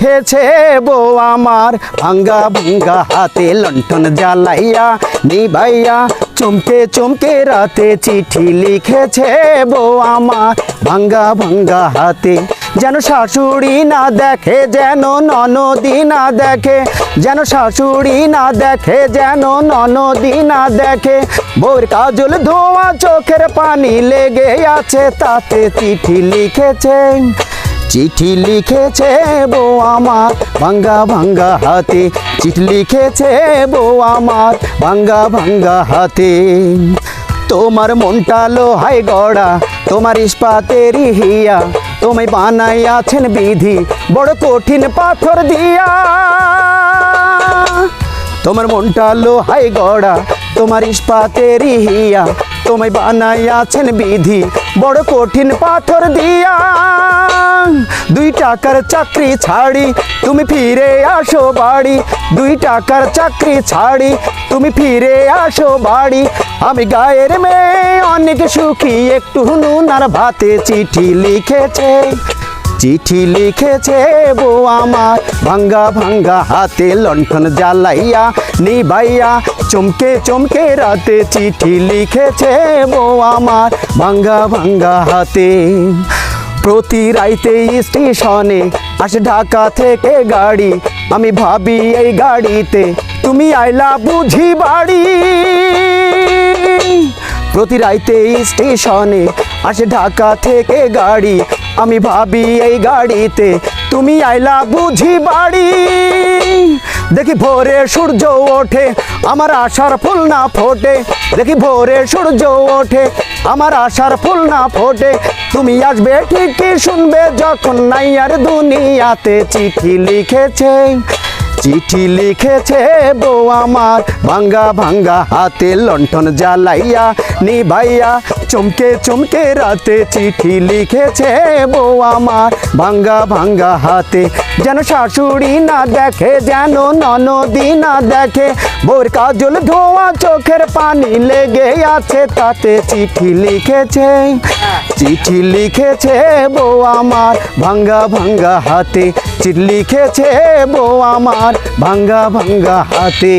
লিখেছে বউ আমার। ভাঙ্গা ভাঙ্গা হাতে লণ্ঠন জ্বালাইয়া নিভাইয়া চমকে চমকে রাতে চিঠি লিখেছে বউ আমার। ভাঙ্গা ভাঙ্গা হাতে যেন শাশুড়ি না দেখে, যেন ননদি না দেখে, যেন শাশুড়ি না দেখে, যেন ননদি না দেখে। বউর কাজল ধোয়া চোখের পানি লেগে আছে, তাতে চিঠি লিখেছে। চিঠি লিখেছে বউ আমার, ভাঙ্গা ভাঙ্গা হাতে। চিঠি লিখেছে বউ আমার, ভাঙ্গা ভাঙ্গা হাতে। তোমার মনটা লোহাই গড়া, তোমার ইস্পাতেরই হিয়া। তোমায় বানাইয়াছেন বিধি, বড় কঠিন পাথর দিয়া। তোমার মনটা লোহাই গড়া, তোমার ইস্পাতের হিয়া। তোমায় বানাইয়াছেন বিধি। বড় কঠিন পাথর দিয়া দুই টাকার চাকরি ছাড়ি, তুমি ফিরে আসো বাড়ি। দুই টাকার চাকরি ছাড়ি, তুমি ফিরে আসো বাড়ি। আমি গায়ের মেয়ে, অনেক সুখী, একটু নুন আর ভাতে চিঠি লিখেছে। চিঠি লিখেছে বউ আমার, ভাঙ্গা ভাঙ্গা হাতে লণ্ঠন জ্বালাইয়া, নিভাইয়া চমকে চমকে রাতে চিঠি লিখেছে বউ আমার ভাঙ্গা ভাঙ্গা হাতে। প্রতি রাইতে স্টেশনে আসে ঢাকা থেকে গাড়ি। আমি ভাবি এই গাড়িতে তুমি আইলা বুঝি বাড়ি। প্রতি রাইতে স্টেশনে আসে ঢাকা থেকে গাড়ি। আমি ভাবি এই গাড়িতে তুমি আইলা বুঝি বাড়ি। দেখি ভোরে সূর্য ওঠে, আমার আশার ফুল না ফোটে। দেখি ভোরে সূর্য ওঠে, আমার আশার ফুল না ফোটে। তুমি আসবে ঠিকই শুনবে, যখন নাই আর দুনিয়াতে চিঠি লিখেছে। চিঠি লিখেছে বউ আমার, ভাঙ্গা ভাঙ্গা হাতে লণ্ঠন জ্বালাইয়া, নিভাইয়া চমকে চমকে রাতে চিঠি লিখেছে বউ আমার ভাঙ্গা ভাঙ্গা হাতে। যেন শাশুড়ি না দেখে, যেন ননদি না দেখে। বোর কাজল ধোয়া চোখের পানি লেগে আছে তাতে। চিঠি লিখেছে চিঠি লিখেছে বউ আমার ভাঙ্গা ভাঙ্গা হাতে। চিঠি লিখেছে বউ আমার ভাঙ্গা ভাঙ্গা হাতে।